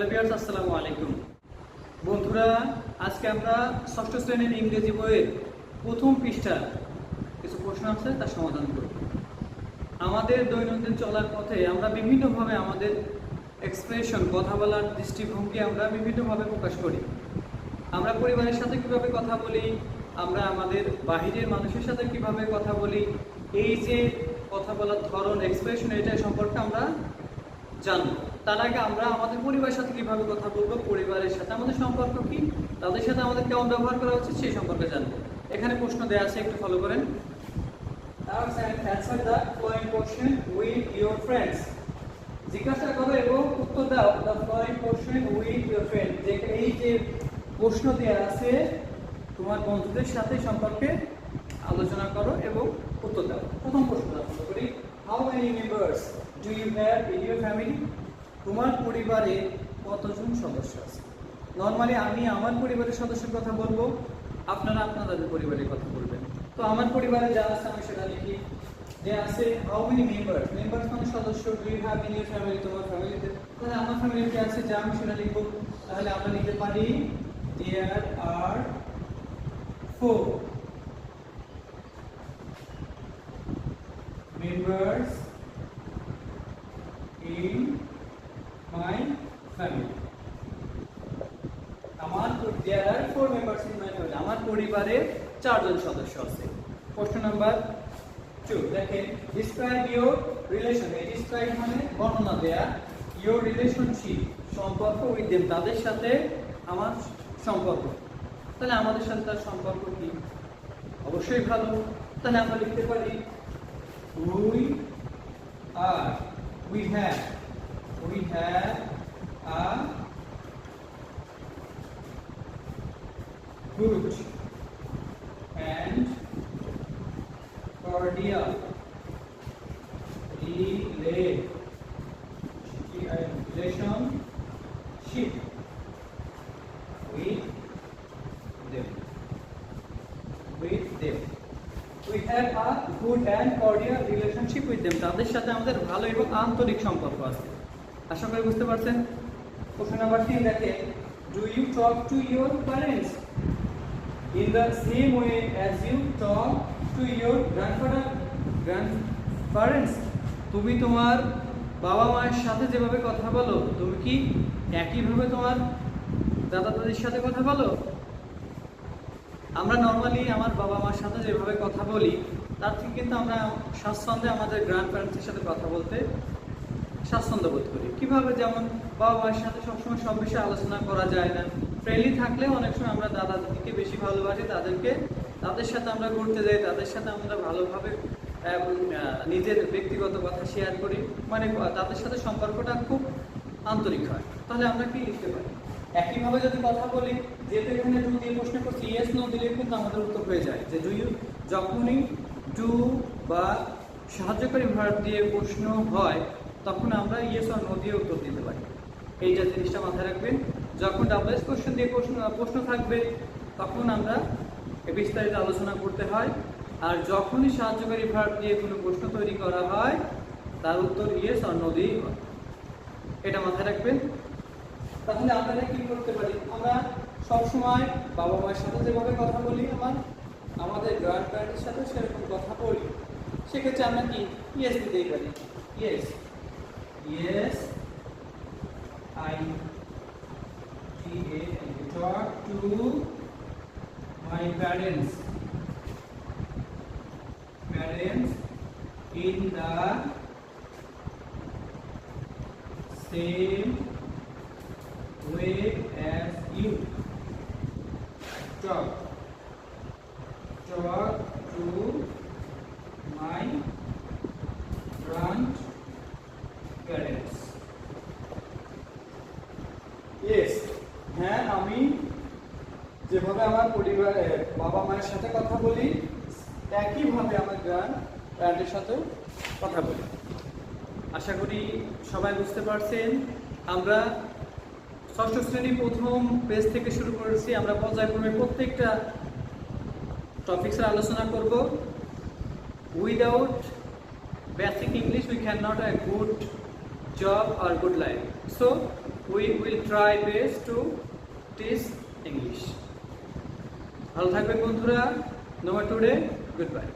Hello বিয়ার্স আসসালামু আলাইকুম। বন্ধুরা, আজকে আমরা ষষ্ঠ শ্রেণির ইংরেজি বইয়ের প্রথম পৃষ্ঠা কিছু প্রশ্ন আছে তার সমাধান করব। আমাদের দৈনন্দিন চলার পথে আমরা বিভিন্নভাবে আমাদের এক্সপ্রেশন কথা বলার দৃষ্টিভঙ্গি আমরা বিভিন্নভাবে প্রকাশ করি। আমরা পরিবারের সাথে কীভাবে কথা বলি, আমরা আমাদের বাহিরের মানুষের সাথে কীভাবে কথা বলি, এই যে কথা বলার ধরন এক্সপ্রেশন এটা সম্পর্কে আমরা জানব। তার আগে আমরা আমাদের পরিবারের সাথে কীভাবে কথা বলব, পরিবারের সাথে আমাদের সম্পর্ক কি, তাদের সাথে আমাদের কেমন ব্যবহার করা উচিত সেই সম্পর্কে জানব। এখানে প্রশ্ন দেওয়া আছে, একটু ফলো করেন। জিজ্ঞাসা করো এবং উত্তর দাও the following question with your friend যে এই যে প্রশ্ন দেওয়া আছে, তোমার বন্ধুদের সাথে সম্পর্কে আলোচনা করো এবং উত্তর দাও। প্রথম প্রশ্ন করি how many members do you have in your family তোমার পরিবারে কতজন সদস্য আছে? নর্মালি আমি আমার পরিবারের সদস্যের কথা বলব, আপনারা আপনাদের পরিবারের কথা বলবেন। তো আমার পরিবারে যা আছে আমি সেটা লিখি। যে আছে হাউ মেনি মেম্বার মেম্বার্স মানে সদস্য ডু ইউ ইন ফ্যামিলি তোমার ফ্যামিলিতে তাহলে আমার ফ্যামিলিতে আছে যা, আমি সেটা লিখব। তাহলে আমরা লিখতে পারি there are four members my family আমার there are four members in my family আমার পরিবারে চারজন সদস্য আছে প্রশ্ন নাম্বার টু দেখেন describe your relation এই describe মানে বর্ণনা দেয়া your relationship সম্পর্ক উইথ them তাদের সাথে আমার সম্পর্ক তাহলে আমাদের সাথে তার সম্পর্ক কি অবশ্যই ভালো তাহলে আমরা লিখতে পারি we are we have we have a good and cordial relationship with them with them we have a good and cordial relationship with them তাদের সাথে আমাদের ভালো এবং আন্তরিক সম্পর্ক আছে আশা করি বুঝতে পারছেন প্রশ্ন নাম্বার তিন দেখে do you talk to your parents the same way as you talk to your grandfather grandparents তুমি তোমার বাবা মায়ের সাথে যেভাবে কথা বলো, তুমি কি একইভাবে তোমার দাদা দাদির সাথে কথা বলো? আমরা নর্মালি আমার বাবা মার সাথে যেভাবে কথা বলি, তার থেকে কিন্তু আমরা স্বাচ্ছন্দ্যে আমাদের গ্র্যান্ড প্যারেন্টসের সাথে কথা বলতে স্বাচ্ছন্দ্য বোধ করি। কীভাবে যেমন বাবা মায়ের সাথে সবসময় সব বিষয়ে আলোচনা করা যায় না ফ্রেন্ডলি থাকলে অনেক সময় আমরা দাদা দিদিকে বেশি ভালোবাসি, তাদেরকে, তাদের সাথে আমরা ঘুরতে যাই, তাদের সাথে আমরা ভালোভাবে নিজের ব্যক্তিগত কথা শেয়ার করি। মানে তাদের সাথে সম্পর্কটা খুব আন্তরিক হয়। তাহলে আমরা কি লিখতে পারি? একইভাবে যদি কথা বলি, যেহেতু এখানে ডু দিয়ে প্রশ্ন করছি ইয়েস নো দিলে কিন্তু আমাদের উত্তর হয়ে যায় যে ডু ইউ যখনই ডু বা সাহায্যকারী ভার্ব দিয়ে প্রশ্ন হয়, তখন আমরা ইয়েস আর নো দিয়ে উত্তর দিতে পারি। এইটা জিনিসটা মাথায় রাখবেন। যখন ডাবল এস কোশ্চেন দিয়ে প্রশ্ন প্রশ্ন থাকবে, তখন আমরা বিস্তারিত আলোচনা করতে হয়। আর যখনই সাহায্যকারী ভার্ব দিয়ে কোনো প্রশ্ন তৈরি করা হয়, তার উত্তর ইয়েস নো দিয়েই হয়। এটা মাথায় রাখবেন। তাহলে আপনারা কি করতে পারি? আমরা সবসময় বাবা মায়ের সাথে যেভাবে কথা বলি, আমার, আমাদের গ্র্যান্ড প্যারেন্টের সাথে সেরকম কথা বলি। সেক্ষেত্রে আমরা কি? ইয়েস দিতেই পারি। Yes yes I to my parents. Parents in the same way as you. Talk. Talk to my grandparents. Yes. যেভাবে আমার পরিবারে বাবা মায়ের সাথে কথা বলি, একইভাবে আমার গ্র্যান্ড প্যারেন্টের সাথেও কথা বলি। আশা করি সবাই বুঝতে পারছেন, আমরা ষষ্ঠ শ্রেণি প্রথম পেজ থেকে শুরু করেছি, আমরা পর্যায়ক্রমে প্রত্যেকটা টপিক্সের আলোচনা করব। Without basic English we can not a good job or good life. So we will try best to teach English ভালো থাকবেন বন্ধুরা। নোমা টুডে গুড বাই